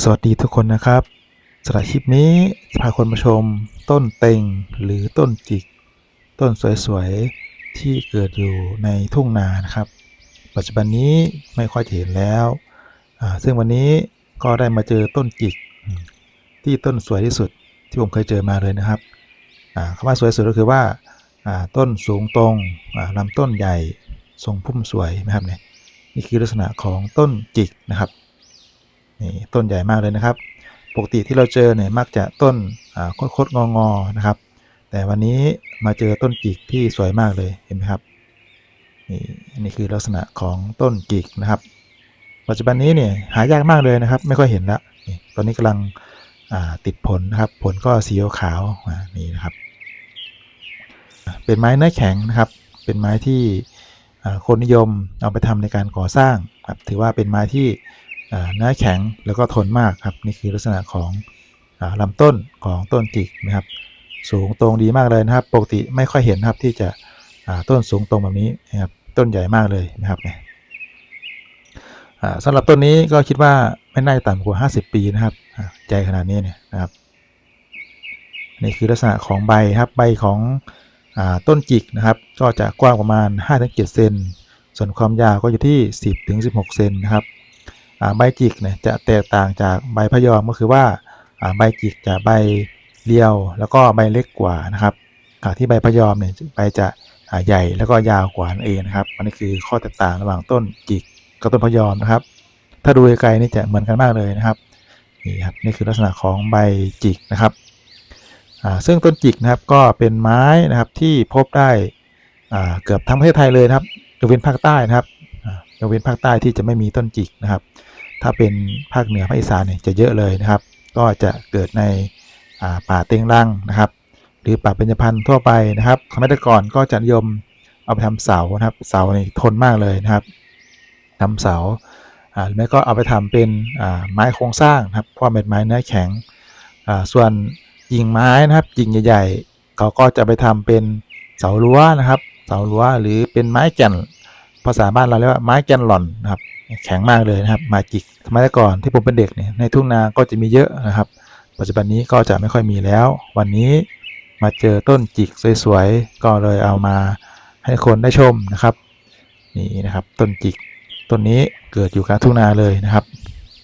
สวัสดีทุกคนนะครับสำหรับคลิปนี้จะพาคนมาชมต้นเต็งหรือต้นจิก ต้นสวยๆ ที่เกิดอยู่ในทุ่งนานะครับ ปัจจุบันนี้ไม่ค่อยจะเห็นแล้วซึ่งวันนี้ก็ได้มาเจอต้นจิก ที่ต้นสวยที่สุดที่ผมเคยเจอมาเลยนะครับคำว่าสวยสุดก็คือว่าต้นสูงตรงลำต้นใหญ่ทรงพุ่มสวยนะครับเนี่ยนี่คือลักษณะของต้นจิกนะครับ นี่ต้นใหญ่มากเลยนะครับ ปกติที่เราเจอเนี่ยมักจะต้นอ่าคดๆงอๆนะครับ แต่วันนี้มาเจอต้นจิกที่สวยมากเลยเห็นไหมครับนี่นนี้คือลักษณะของต้นจิกนะครับ ปัจจุบันนี้เนี่ยหายากมากเลยนะครับ ไม่ค่อยเห็นล้วนี่ตอนนี้กำลังติดผลนะครับ ผลก็สีขาวๆอ่านี่นะครับ เป็นไม้เนื้อแข็งนะครับ เป็นไม้ที่คนนิยมเอาไปทำในการก่อสร้างครับถือว่าเป็นไม้ที่ เนื้อแข็งแล้วก็ทนมากครับนี่คือลักษณะของอาลำต้นของต้นจิกนะครับ สูงตรงดีมากเลยนะครับ ปกติไม่ค่อยเห็นครับที่จะต้นสูงตรงแบบนี้นะครับต้นใหญ่มากเลยนะครับเนี่ยสำหรับต้นนี้ก็คิดว่าไม่น่าจะต่ำกว่า 50 ปีนะครับใหญ่ขนาดนี้เนี่ยนะครับ นี่คือลักษณะของใบครับใบของอต้นจิกนะครับ ก็จะกว้างประมาณ 5-7 เซนส่วนความยาวก็อยู่ที่ 10-16 เซนนะครับ ใบจิกเนี่ยจะแตกต่างจากใบพยอมก็คือว่าใบจิกจะใบเรียว แล้วก็ใบเล็กกว่านะครับขณะที่ใบพยอมเนี่ยใบจะใหญ่แล้วก็ยาวกว่านั่นเองนะครับอันนี้คือข้อแตกต่างระหว่างต้นจิกกับต้นพยอมนะครับ ถ้าดูไกลๆนี่จะเหมือนกันมากเลยนะครับนี่ครับนี่คือลักษณะของใบจิกนะครับซึ่งต้นจิกนะครับก็เป็นไม้นะครับที่พบได้เกือบทั้งประเทศไทยเลยนะครับยกเว้นภาคใต้นะครับยกเว้นภาคใต้ที่จะไม่มีต้นจิกนะครับ ถ้าเป็นภาคเหนือภาคอีสานเนี่ยจะเยอะเลยนะครับ ก็จะเกิดในป่าเต็งรังนะครับ หรือป่าเบญจพรรณทั่วไปนะครับสมัยต่ก่อนก็จะนิยมเอาไปทำเสานะครับ เสานี่ทนมากเลยนะครับทำเสาหรือไม่ก็เอาไปทำเป็นไม้โครงสร้างนะครับเพราะว่าเป็นไม้เนื้อแข็งส่วนกิ่งไม้นะครับกิ่งใหญ่ๆเขาก็จะไปทำเป็นเสารั้วนะครับ เสารั้วหรือเป็นไม้แก่นภาษาบ้านเราเรียกว่าไม้แก่นหล่อนนะครับ แข็งมากเลยนะครับไม้จิกสมัยก่อนที่ผมเป็นเด็กเนี่ยในทุ่งนาก็จะมีเยอะนะครับ ปัจจุบันนี้ก็จะไม่ค่อยมีแล้ว วันนี้มาเจอต้นจิกสวยๆก็เลยเอามาให้คนได้ชมนะครับนี่นะครับต้นจิกต้นนี้เกิดอยู่กลางทุ่งนาเลยนะครับ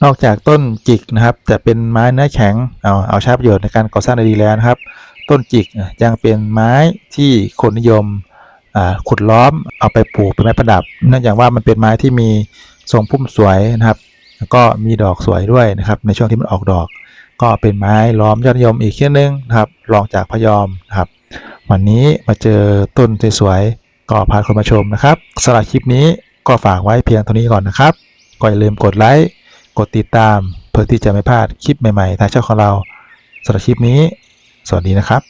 นอกจากต้นจิกนะครับจะเป็นไม้เนื้อแข็งเอาเอาใช้ประโยชน์ในการก่อสร้างได้ดีแล้วนะครับ ต้นจิกยังเป็นไม้ที่คนนิยมขุดล้อมเอาไปปลูกเป็นไม้ประดับ เนื่องจากว่ามันเป็นไม้ที่มี ทรงพุ่มสวยนะครับแล้วก็มีดอกสวยด้วยนะครับในช่วงที่มันออกดอก ก็เป็นไม้ล้อมยอดนิยมอีกเช่นนึงนะครับรองจากพะยอมนะครับ วันนี้มาเจอต้นสวยๆก็พาคนมาชมนะครับสำหรับคลิปนี้ก็ฝากไว้เพียงเท่านี้ก่อนนะครับก็อย่าลืมกดไลค์กดติดตาม เพื่อที่จะไม่พลาดคลิปใหม่ๆทางช่องของเราสำหรับคลิปนี้ สวัสดีนะครับ